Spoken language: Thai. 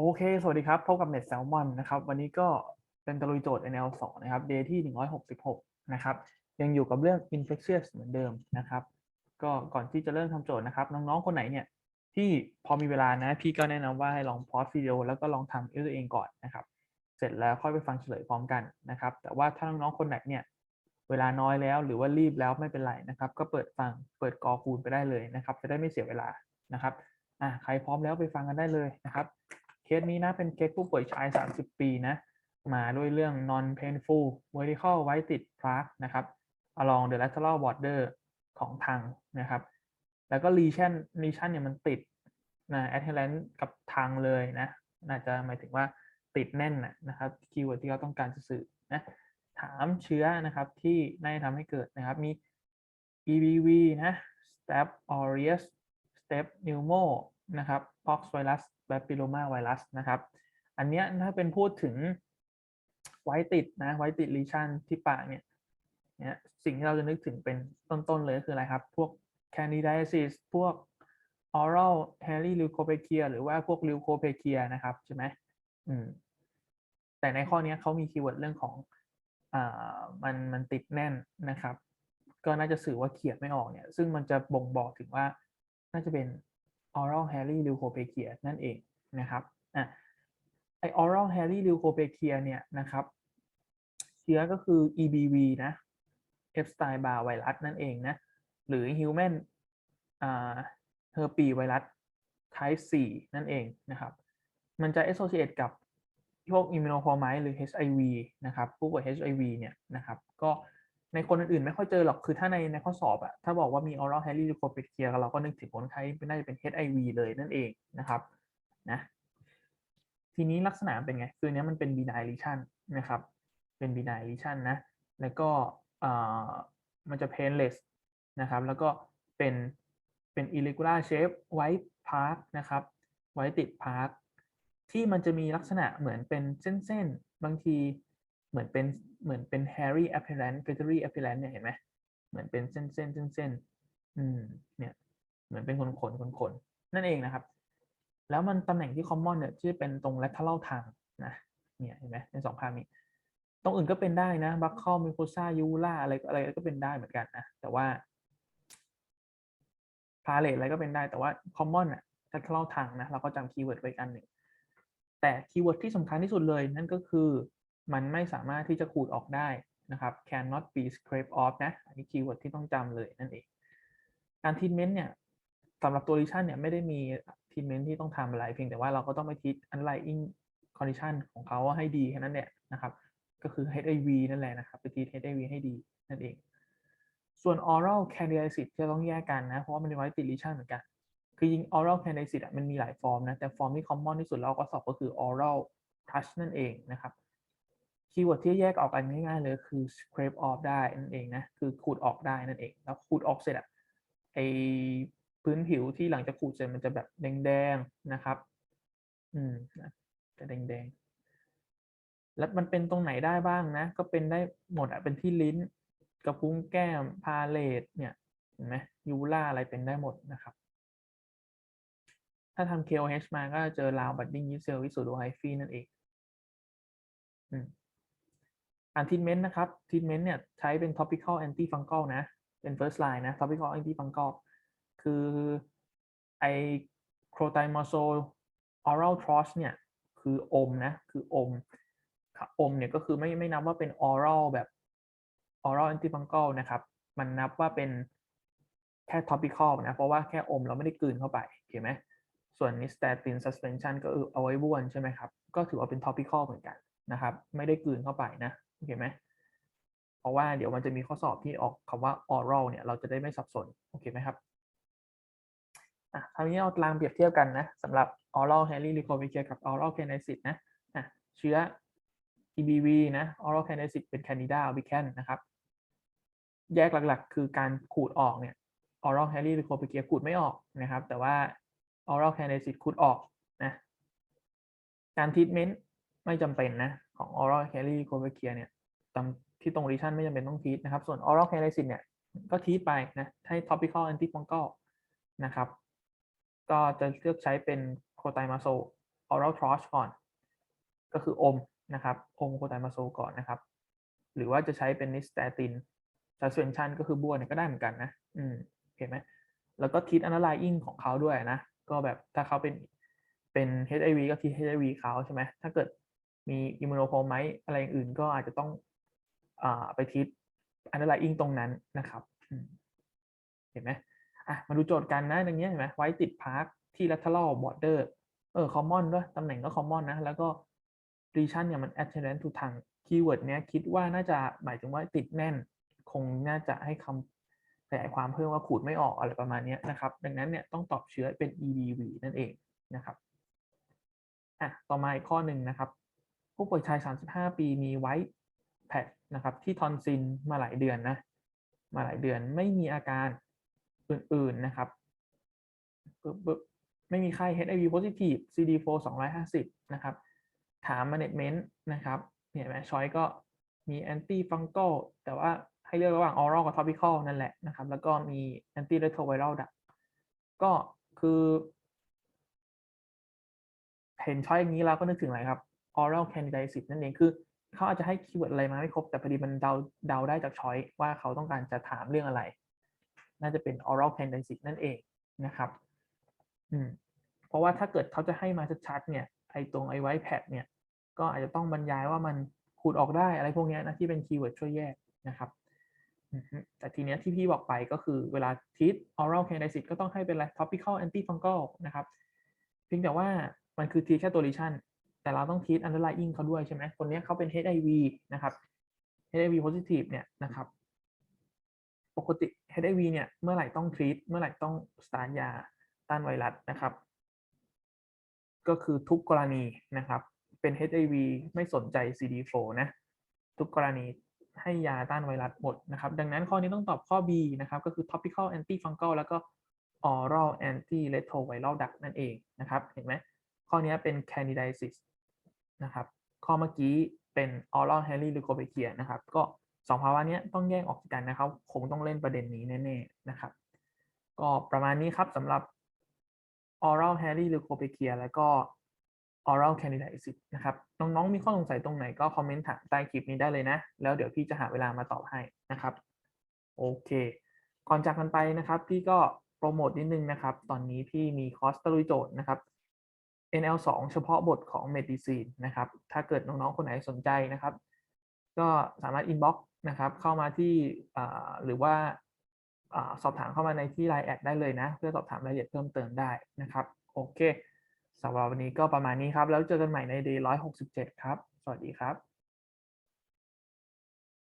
โอเค สวัสดีครับ พบกับเน็ตแซลมอนนะครับ วันนี้ก็เป็นตะลุยโจทย์ NL 2 นะครับ day ที่ 166 นะครับ ยังอยู่กับเรื่อง infectious เหมือนเดิมนะครับ ก็ก่อนที่จะเริ่มทำโจทย์นะครับ น้องๆ คนไหนเนี่ย ที่พอมีเวลานะ พี่ก็แนะนำว่าให้ลองพอสวิดีโอแล้วก็ลองทำด้วยตัวเองก่อนนะครับ เสร็จแล้วค่อยไปฟังเฉลยพร้อมกันนะครับ แต่ว่าถ้าน้องๆ คนไหนเนี่ย เวลาน้อยแล้วหรือว่ารีบแล้วไม่เป็นไรนะครับ ก็เปิดฟัง เปิดกอคูณไปได้เลยนะครับ จะได้ไม่เสียเวลานะครับ อะ ใครพร้อมแล้วไปฟังกันได้เลยนะครับ เคสนี้นะเป็นเคสผู้ป่วยชาย 30 ปีนะ มาด้วยเรื่อง non painful vertical white plaque นะครับ along the lateral border ของทางนะครับ แล้วก็ lesion lesion เนี่ยมันติดนะ adherent กับทางเลยนะน่าจะหมายถึงว่าติดแน่นนะนะครับคีย์เวิร์ดที่เขาต้องการจะสื่อนะถามเชื้อนะครับที่น่าจะทำให้เกิดนะครับมี EBV นะ Staph aureus Staph pneumo นะครับ pox virus papilloma virus นะครับ อันเนี้ยถ้าเป็นพูดถึงไว้ติดนะไว้ติด lesion ที่ปากเนี่ยเนี่ยสิ่งที่เราจะนึกถึงเป็นต้น ๆ เลยคืออะไรครับ พวก candidiasis พวก oral hairy leukoplakia หรือว่าพวก leukoplakia นะครับ ใช่ไหมอืมแต่ในข้อนี้เขามีคีย์เวิร์ดเรื่องของอ่ามันมันติดแน่นนะครับ ก็น่าจะสื่อว่าเขียนไม่ออกเนี่ย ซึ่งมันจะบ่งบอกถึงว่าน่าจะเป็น oral hairy leukoplakia นั่นเองนะครับอะไอ oral hairy leukoplakia เนี่ยนะครับ เชื้อก็คือ EBV นะ Epstein Barr virus นั่นเองนะ หรือ human อ่า herpes virus type 4 นั่นเองนะครับ มันจะ associate กับพวก immunocompromised หรือ HIV นะครับ ผู้ป่วย HIV เนี่ยนะครับ ก็ ในคนอื่นๆ ไม่ค่อยเจอหรอกคือถ้าในในข้อสอบอะถ้าบอกว่ามี oral hairy leukoplakia เราก็นึกถึงคนไข้น่าจะเป็น HIV เลยนั่นเองนะครับนะทีนี้ลักษณะเป็นไง คือเนี้ยมันเป็น benign lesion นะครับ เป็น benign lesion นะ แล้วก็มันจะ painless นะครับ แล้วก็เป็นเป็น irregular shape white plaque นะครับ white ติด plaque ที่มันจะมีลักษณะเหมือนเป็นเส้นๆ บางที เหมือนเป็นเหมือนเป็น hairy appearance feathery appearance เนี่ยเห็นไหมเหมือนเป็นเส้นๆเส้นๆอืมเนี่ยเหมือนเป็นขนขนขนขนนั่นเองนะครับ แล้วมันตำแหน่งที่ common เนี่ยที่เป็นตรง lateral ทางนะเนี่ยเห็นไหมในสองภาพนี้ตรงอื่นก็เป็นได้นะบัคคอลมิโคซายูล่าอะไรอะไรก็เป็นได้เหมือนกันนะแต่ว่าพาเลตอะไรก็เป็นได้แต่ว่า common อะ lateral ทางนะเราก็จำคีย์เวิร์ดไว้อีกอันหนึ่งแต่คีย์เวิร์ดที่สำคัญที่สุดเลยนั่นก็คือ มันไม่สามารถที่จะขูดออกได้นะครับ cannot be scraped off นะ อันนี้คีย์เวิร์ดที่ต้องจำเลยนั่นเอง การที a เมนต์เนี่ยสำหรับตัว lesion เนี่ยไม่ได้มีที a เมนต์ที่ต้องทำอะไร เพียงแต่ว่าเราก็ต้องไปทิด underlying condition ของเขาให้ดีแค่นั้นแหละนะครับ ก็คือ HIV นั่นแหละนะครับ ไปที HIV ให้ดีนั่นเอง ส่วน oral candidiasis จะต้องแยกกันนะ เพราะว่ามันเป็นไว้ติด lesion เหมือนกัน คือยิง oral candidiasis มันมีหลายฟอร์มนะ แต่ฟอร์มที่ common ที่สุดเราก็สอบก็คือ oral touch นั่นเองนะครับ คีย์เวิร์ดที่แยกออกกันง่ายๆเลยคือ scrape off ได้นั่นเองนะ คือขูดออกได้นั่นเอง แล้วขูดออกเสร็จอะไอพื้นผิวที่หลังจากขูดเสร็จมันจะแบบแดงๆนะครับ อืมจะแดงๆ แล้วมันเป็นตรงไหนได้บ้างนะ ก็เป็นได้หมดอะเป็นที่ลิ้น กระพุ้งแก้ม พาเลตเนี่ย เห็นไหมยูล่าอะไรเป็นได้หมดนะครับ ถ้าทำ KOH มาก็เจอราวบัดดิ้งยิเซลวิสูดูไฮฟีนั่นเอง อันทีเมนต์นะครับทีเมนต์เนี่ยใช้เป็น topical anti fungal นะ เป็น first line นะ topical anti fungal คือไอโครไตมอโซ oral trough เนี่ย คืออมนะ คืออมอมเนี่ยก็คือไม่ไม่นับว่าเป็น oral แบบ oral anti fungal นะครับ มันนับว่าเป็นแค่ topical นะ เพราะว่าแค่อมเราไม่ได้กลืนเข้าไปเห็นไหมส่วน nystatin suspension ก็เอาไว้บ้วนใช่ไหมครับ ก็ถือว่าเป็น topical เหมือนกันนะครับ ไม่ได้กลืนเข้าไปนะ โอเคไหมเพราะว่าเดี๋ยวมันจะมีข้อสอบที่ออกคำว่า oral เนี่ยเราจะได้ไม่สับสนโอเคไหมครับอะคราวนี้เอาตารางเปรียบเทียบกันนะสำหรับ oral hairy leukoplakia กับ oral candidiasis นะอะเชื้อ EBV นะ oral candidiasis เป็น candida albicans นะครับแยกหลักๆ คือการขูดออกเนี่ย oral hairy leukoplakia ขูดไม่ออกนะครับ แต่ว่า oral candidiasis ขูดออกนะการ treatment ไม่จำเป็นนะ ของ oral hairy leukoplakia เนี่ยที่ตรง lesion ไม่จำเป็นต้องทีทนะครับ ส่วน oral candidiasis เนี่ยก็ทีทไปนะ ให้ topical antifungal นะครับ ก็จะเลือกใช้เป็นโคไตมาโซ oral thrush ก่อน ก็คืออมนะครับ อมโคไตมาโซก่อนนะครับ หรือว่าจะใช้เป็นนิสตติน suspension ก็คือบ้วเนี่ยก็ได้เหมือนกันนะ อืมเห็นไหมแล้วก็ทิศ analyzing ของเขาด้วยนะ ก็แบบถ้าเขาเป็นเป็น HIV ก็ทิศ HIV เขาใช่ไหมถ้าเกิด มี immunocompromise อะไรอย่างอื่นก็อาจจะต้องอไปทิศ analyzing ตรงนั้นนะครับ เห็นไหมอะมาดูโจทย์กันนะอย่างเงี้ยเห็นไหมไว้ติดพาร์คที่ lateral border เออ common ด้วยตำแหน่งก็ common นะ แล้วก็ region เนี่ยมัน adjacent to tongue keyword เนี้ยคิดว่าน่าจะหมายถึงว่าติดแน่น คงน่าจะให้คำขยายความเพิ่มว่าขูดไม่ออกอะไรประมาณนี้นะครับ ดังนั้นเนี่ยต้องตอบเชื้อเป็น EDV นั่นเองนะครับอะต่อมาอีกข้อหนึ่งนะครับ ผู้ป่วยชาย 35 ปีมีไว้แพดนะครับ ที่ทอนซินมาหลายเดือนนะ มาหลายเดือนไม่มีอาการอื่น ๆนะครับปึ๊บปึ๊บไม่มีไข้ HIV positive CD4 250 นะครับ ถาม management นะครับเห็นไหมช้อยก็มี anti fungal แต่ว่าให้เลือกระหว่าง oral กับ topical นั่นแหละนะครับ แล้วก็มี anti retroviral ดักก็คือ เห็นช้อยอย่างนี้แล้วก็นึกถึงอะไรครับ oral candidiasis นั่นเองคือเขาอาจจะให้คีย์เวิร์ดอะไรมาไม่ครบ แต่พอดีมันเดาเดาได้จากช้อยว่าเขาต้องการจะถามเรื่องอะไร น่าจะเป็น oral candidiasis นั่นเองนะครับอืมเพราะว่าถ้าเกิดเขาจะให้มาชัดๆเนี่ยไอ้ตรงไอไว้แพดเนี่ย ก็อาจจะต้องบรรยายว่ามันขูดออกได้อะไรพวกนี้นะที่เป็นคีย์เวิร์ดช่วยแยกนะครับแต่ทีเนี้ยที่พี่บอกไปก็คือเวลาทีท oral candidiasis ก็ต้องให้เป็นอะไร topical anti fungal นะครับ เพียงแต่ว่ามันคือทีแค่ตัว lesion แต่เราต้องทีท underlying เขาด้วยใช่ไหมคนนี้เขาเป็น HIV นะครับ HIV positive เนี่ยนะครับ ปกติ HIV เนี่ย เมื่อไหร่ต้องทีทเมื่อไหร่ต้องสตาร์ยาต้านไวรัสนะครับ ก็คือทุกกรณีนะครับ เป็น HIV ไม่สนใจ CD4 นะ ทุกกรณีให้ยาต้านไวรัสหมดนะครับ ดังนั้นข้อนี้ต้องตอบข้อ B นะครับ ก็คือ topical anti fungal แล้วก็ oral anti retroviral drug นั่นเองนะครับ เห็นไหม ข้อนี้เป็น candidiasis นะครับ ข้อเมื่อกี้เป็น oral h a r y l e u c o p e c i a นะครับ ก็สองภาวะนี้ต้องแยกออกจากกันนะครับ คงต้องเล่นประเด็นนี้แน่ๆนะครับ ก็ประมาณนี้ครับสำหรับ oral h a r y l e u c o p e c i a แล้วก็ oral candidiasis นะครับ น้องๆ มีข้อสงสัยตรงไหนก็คอมเมนต์ถามใต้คลิปนี้ได้เลยนะ แล้วเดี๋ยวพี่จะหาเวลามาตอบให้นะครับ โอเค ก่อนจากกันไปนะครับ พี่ก็โปรโมทนิดนึงนะครับ ตอนนี้พี่มีคอร์สตะลุยโจทย์นะครับ NL2 เฉพาะบทของ Medicine นะครับ ถ้าเกิดน้อง ๆ คนไหนสนใจนะครับ ก็สามารถ inbox นะครับ เข้ามาที่หรือว่าอ่าสอบถามเข้ามาในที่ Line แอดได้เลยนะ เพื่อสอบถามรายละเอียดเพิ่มเติมได้นะครับ โอเคสำหรับวันนี้ก็ประมาณนี้ครับ แล้วเจอกันใหม่ใน Day 167 ครับ สวัสดีครับ